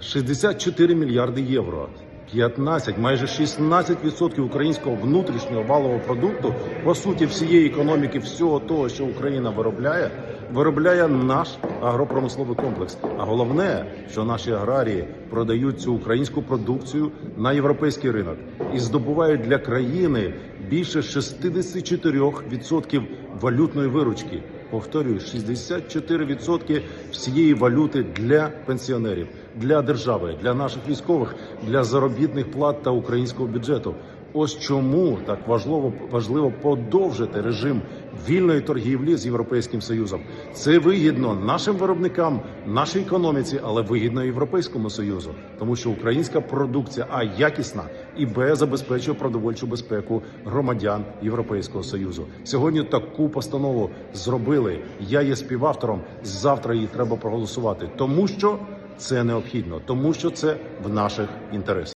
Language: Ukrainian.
64 мільярди євро. 15, майже 16% українського внутрішнього валового продукту, по суті, всієї економіки, всього того, що Україна виробляє, виробляє наш агропромисловий комплекс. А головне, що наші аграрії продають цю українську продукцію на європейський ринок і здобувають для країни більше 64% валютної виручки. Повторюю, 64% всієї валюти для пенсіонерів, для держави, для наших військових, для заробітних плат та українського бюджету. Ось чому так важливо важливо подовжити режим вільної торгівлі з європейським союзом. Це вигідно нашим виробникам, нашій економіці, але вигідно європейському союзу, тому що українська продукція а якісна і б забезпечує продовольчу безпеку громадян Європейського союзу. Сьогодні таку постанову зробили. Я є співавтором. Завтра її треба проголосувати, тому що це необхідно, тому що це в наших інтересах.